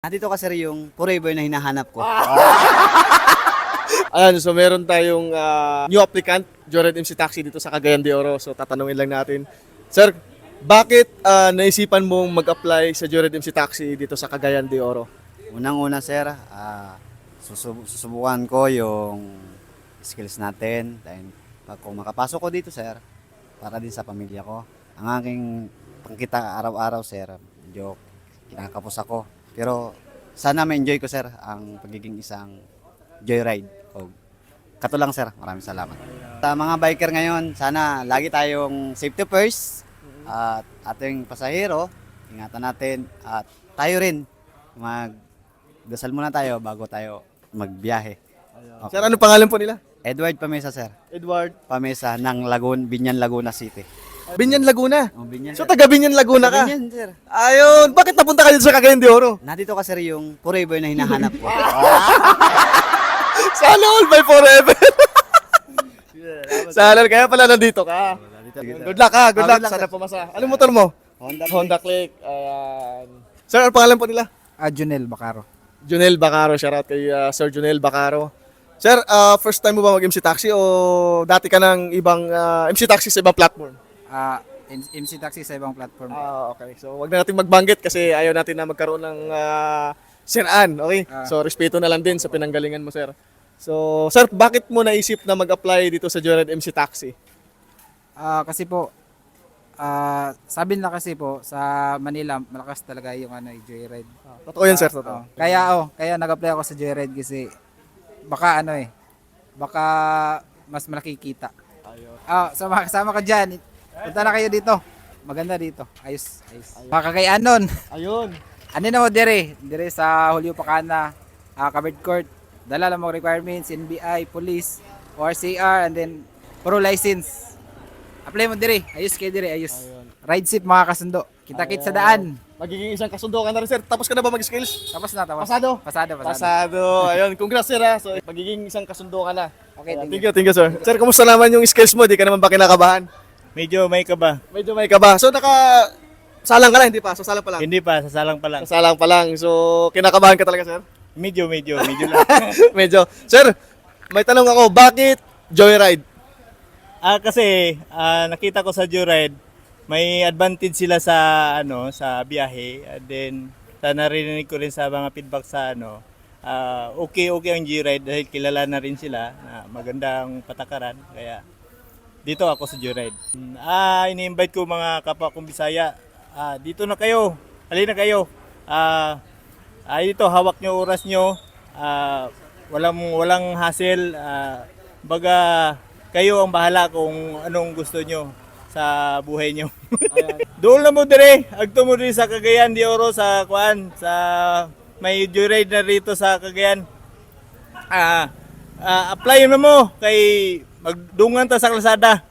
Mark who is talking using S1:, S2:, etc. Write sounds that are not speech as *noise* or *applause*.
S1: Nandito ka sir yung forever na hinahanap ko. *laughs*
S2: Ayan, so meron tayong ah, new applicant, Jored MC Taxi dito sa Cagayan de Oro. So tatanungin lang natin. Sir, bakit ah, naisipan mong mag-apply sa Jored MC Taxi dito sa Cagayan de Oro?
S1: Unang-una sir, ah, susub- susubukan ko yung skills natin. Dahil pag kung makapasok ko dito sir, para din sa pamilya ko. Ang aking pangkita araw-araw sir, medyo kinakapos ako. Pero sana ma-enjoy ko sir ang pagiging isang joyride. O, kato lang sir, maraming salamat. Sa mga biker ngayon, sana lagi tayong safety first at ating pasahero, ingatan natin at tayo rin mag dasal muna tayo bago tayo magbiyahe. Okay.
S2: Sir, ano pangalan po nila?
S1: Edward Pamesa sir.
S2: Edward.
S1: Pamesa ng Lagun, Binyan Laguna City.
S2: Binyan Laguna.
S1: Oh, Binyan.
S2: So taga Binyan Laguna ka?
S1: Binyan sir.
S2: Ayun, bakit napunta ka dito sa Cagayan de Oro?
S1: Nandito ka sir yung forever na hinahanap ko.
S2: Sana all by forever. Sana kaya pala nandito ka. Good luck ha, good
S1: Ah,
S2: luck.
S1: good luck,
S2: Sana
S1: sir.
S2: pumasa. Anong motor mo?
S1: Honda.
S2: Honda Click. Ayan. Sir, ano pangalan po nila?
S3: Ah, Junel Bacaro.
S2: Junel Bacaro. Shoutout kay uh, Sir Junel Bacaro. Sir, uh, first time mo ba mag-MC Taxi o dati ka ng ibang uh, MC Taxi sa ibang platform?
S3: Ah, M- MC Taxi sa ibang platform.
S2: Ah, okay. So, wag na natin magbanggit kasi ayaw natin na magkaroon ng uh, siraan. Okay?
S3: Ah.
S2: So, respeto na lang din sa pinanggalingan mo, sir. So, sir, bakit mo naisip na mag-apply dito sa Joyride MC Taxi?
S3: Ah, kasi po ah, sabi nila kasi po sa Manila malakas talaga yung ano, yung joyride.
S2: Totoo yan, sir.
S3: Ah,
S2: Totoo.
S3: oh. Kaya oh, kaya nag-apply ako sa joyride kasi baka ano eh, baka mas malaki kita. Ah, sama kasama ka diyan. Punta na kayo dito. Maganda dito. Ayos, ayos. Makakagayanon.
S2: Ayun. *laughs*
S3: Ano na mo dire? Dire sa Julio Pacana, uh, covered court. Dala lang mo requirements, NBI, police, ORCR, and then pro license. Apply mo dire. Ayos kayo dire, ayos. Ride safe mga kasundo. Kita-kit sa daan.
S2: Magiging isang kasundo ka na rin, sir. Tapos ka na ba mag-skills?
S3: Tapos na, tapos.
S2: Pasado?
S3: Pasado, pasado.
S2: Pasado. Ayun, congrats, sir. Ha? So, magiging isang kasundo ka na.
S3: Okay, thank
S2: thank you, thank you, sir. Sir, kumusta naman yung skills mo? Di ka naman ba kinakabahan?
S4: Medyo may kaba.
S2: Medyo may kaba. So, naka... Salang ka lang, hindi pa? So, salang pa lang?
S4: Hindi pa, sasalang pa lang.
S2: Salang pa lang. So, kinakabahan ka talaga, sir?
S4: Medyo, medyo, medyo *laughs* lang.
S2: Medyo. Sir, may tanong ako, bakit Joyride?
S4: ah, kasi ah, nakita ko sa Joyride, may advantage sila sa ano, sa biyahe. And then sa narinig ko rin sa mga feedback sa ano, ah, okay okay ang Joyride dahil kilala na rin sila na magandang patakaran. Kaya dito ako sa Joyride. Ah, ini-invite ko mga kapwa kong Bisaya. Ah, dito na kayo. Halina kayo. Ah, ah, dito hawak nyo oras nyo. Ah, walang walang hassle. Ah, baga kayo ang bahala kung anong gusto nyo sa buhay nyo. *laughs* Doon na mo dire, agto mo dire sa Cagayan de Oro sa kuan sa may joyride na rito sa Cagayan. Ah, ah apply na mo kay magdungan ta sa kalsada.